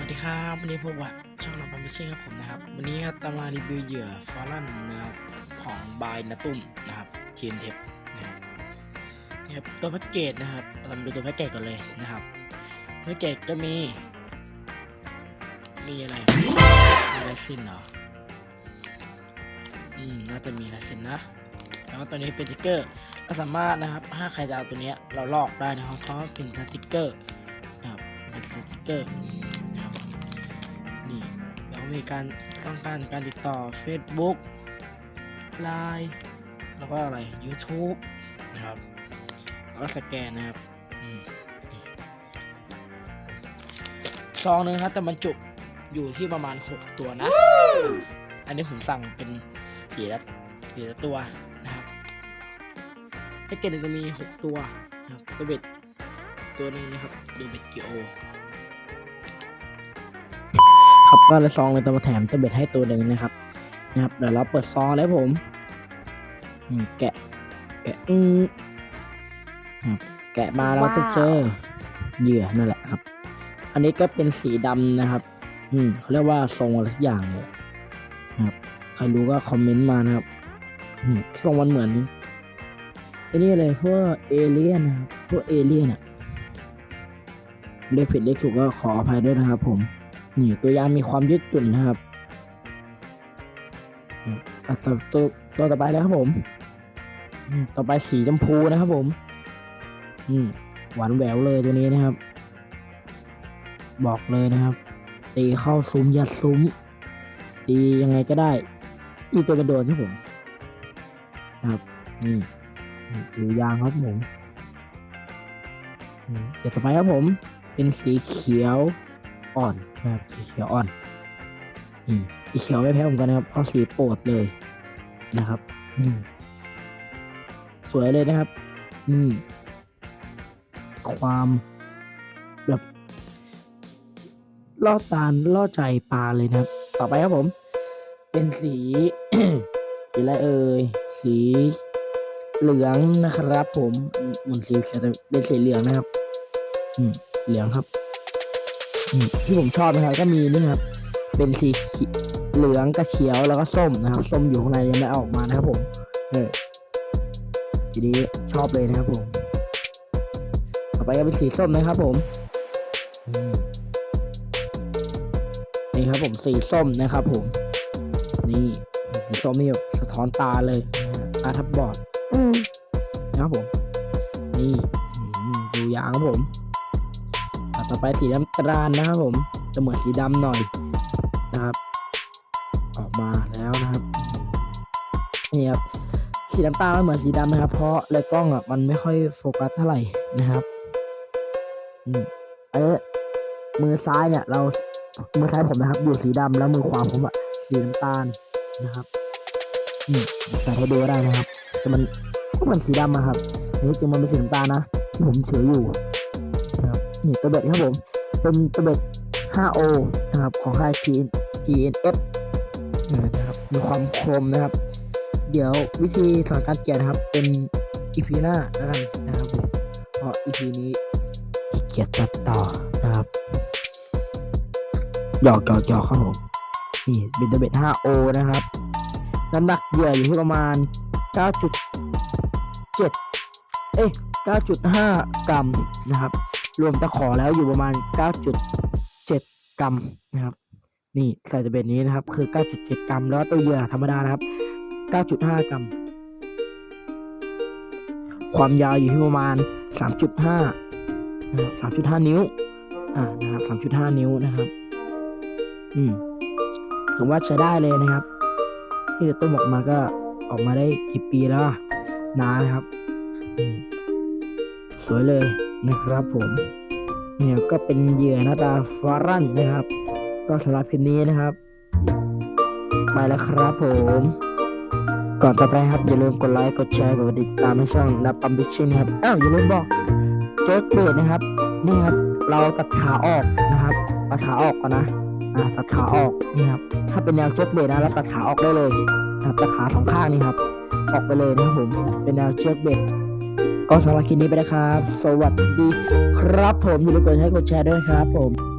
วัสดีครับ วันนี้พบกับช่องน้องปั๊มชิ่งครับผมนะครับ วันนี้ตามารีวิวเหยื่อฟารันนะครับของบายนาตุ้มนะครับทีนเทปนะครับนี่ครับตัวแพ็กเกจนะครับเรามาดูตัวแพ็กเกจก่อนเลยนะครับตัวแพ็กเกจก็มี มีอะไรมีลายเส้นเหรออืมน่าจะมีลายเส้นนะแล้วตัวนี้เป็นสติกเกอร์ก็สามารถนะครับถ้าใครจะเอาตัวเนี้ยเราลอกได้นะครับเพราะเป็นสติกเกอร์นะครับเป็นสติกเกอร์ แล้วมีการต้องการการติดต่อ Facebook Line แล้วก็อะไร YouTube นะครับแล้วก็สแกนนะครับอืมนี่ซองหนึงครับแต่มันจุอยู่ที่ประมาณ 6 ตัวนะ อันนี้ผมสั่งเป็นสีละสีละตัวนะครับแพ็กเกจหนึ่งจะมี 6 ตัวนะครับตัวเบ็ดตัวหนึงนะครับดูเบ็ดกิโอ ครับก็เลยซองเลยตัวมาแถมตัวเบ็ดให้ตัวหนึ่งนะครับนะครับเดี๋ยวเราเปิดซองแล้วผมอืมแกะ แกะอืมครับแกะมาเราจะเจอเหยื่อนั่นแหละครับ อันนี้ก็เป็นสีดำนะครับ อืมเขาเรียกว่าทรงอะไรสักอย่างเลยนะครับใครรู้ก็คอมเมนต์มานะครับอืมทรงมันเหมือนไอ้นี่เลยพวกเอเลี่ยนนะครับพวกเอเลี่ยนอะเรียกผิดเรียกถูกก็ขออภัยด้วยนะครับผม นี่ตัวยางมีความยืดหยุ่นนะครับอะตัวตัวตัวต่อไปแล้วครับผม ต่อไปสีชมพูนะครับผม อืมหวานแหววเลยตัวนี้นะครับ บอกเลยนะครับตีเข้าซุ้มยัดซุ้มตียังไงก็ได้ อีตัวกระโดดครับผม ครับนี่ดูยางครับผมเดี๋ยวต่อไปครับผม เป็นสีเขียว อ่อนนะครับสีเขียวอ่อนอืมสีเขียวไม่แพ้ผมกันนะครับเพราะสีโปรดเลยนะครับ อืม สวยเลยนะครับ อืม ความแบบล่อตาล่อใจปลาเลยนะครับ ต่อไปครับผม เป็นสี สีอะไรเอ่ยสีเหลืองนะครับ ผมมือนสีเขียวแต่เป็นสีเหลืองนะครับ อืม เหลืองครับ ที่ผมชอบนะครับก็มีนี่ครับเป็นสีเขีเหลืองกับเขียวแล้วก็ส้มนะครับ ส้มอยู่ข้างในยังไม่เอาออกมานะครับผมเออทีนี้ชอบเลยนะครับผม ต่อไปก็เป็นสีส้มนะครับผมอืมนี่ครับผมสีส้มนะครับผม นี่สีส้มนี่แบบสะท้อนตาเลยนะฮะตาทับบอดอืมนะครับผม นี่อืมดูยางครับผมอะ ต่อไปสีน้ำตาลนะครับผมจะเหมือนสีดำหน่อยนะครับ ออกมาแล้วนะครับนี่ครับสีน้ำตาลมันเหมือนสีดำนะครับ เพราะในกล้องอะมันไม่ค่อยโฟกัสเท่าไหร่นะครับอืมเออมือซ้ายเนี่ย เรามือซ้ายผมนะครับ อยู่สีดำแล้วมือขวาผมอะสีน้ำตาลนะครับอืมแต่ให้ดูได้นะครับ แต่มันก็เหมือนสีดำอะครับแต่ที่จริงมันเป็นสีน้ำตาลนะที่ผมถืออยู่ นี่ตัวเบ็ดครับผม เป็นตัวเบ็ด 5O นะครับ ของค่าย GNF นะครับ มีความคมนะครับ เดี๋ยววิธีสอนการเกียร์นะครับ เป็น EP หน้าแล้วกันนะครับผม เพราะ EP นี้ขี้เกียจตัดต่อนะครับหยอกหยอกหยอกครับผม นี่เป็นตัวเบ็ด 5O นะครับ น้ำหนักเหยื่ออยู่ที่ประมาณ 9.7 เอ้ย9.5 กรัมนะครับ รวมตะขอแล้วอยู่ประมาณ 9.7 กรัมนะครับ นี่ใส่ตัวเบ็ดนี้นะครับ คือ 9.7 กรัม แล้วตัวเหยื่อธรรมดานะครับ 9.5 กรัม ความยาวอยู่ที่ประมาณ 3.5นะครับ3.5 นิ้ว อ่า นะครับ 3.5 นิ้วนะครับ อืม ถือว่าใช้ได้เลยนะครับ ที่จะต้มออกมาก็ออกมาได้กี่ปีแล้วอะนานนะครับ สวยเลย นะครับผมเนี่ยก็เป็นเหยื่อหน้าตาฟารันนะครับ ก็สำหรับคลิปนี้นะครับ ไปแล้วครับผม ก่อนต่อไปครับอย่าลืมกดไลค์กดแชร์กดติดตามให้ช่องนับปั๊มบิชชินะครับอ้าวอย่าลืมบอกเจ๊กเบดนะครับนี่ครับเราตัดขาออกนะครับตัดขาออกก่อนนะอ่าตัดขาออกนี่ครับถ้าเป็นแนวเจ็กเบดนะเราตัดขาออกได้เลยนะครับตัดขาสองข้างนี่ครับออกไปเลยนะครับผมเป็นแนวเชือกเบด ก็สำหรับคลิปนี้ไปนะครับ สวัสดีครับผมอย่าลืมกดไลค์กดแชร์ด้วยครับผม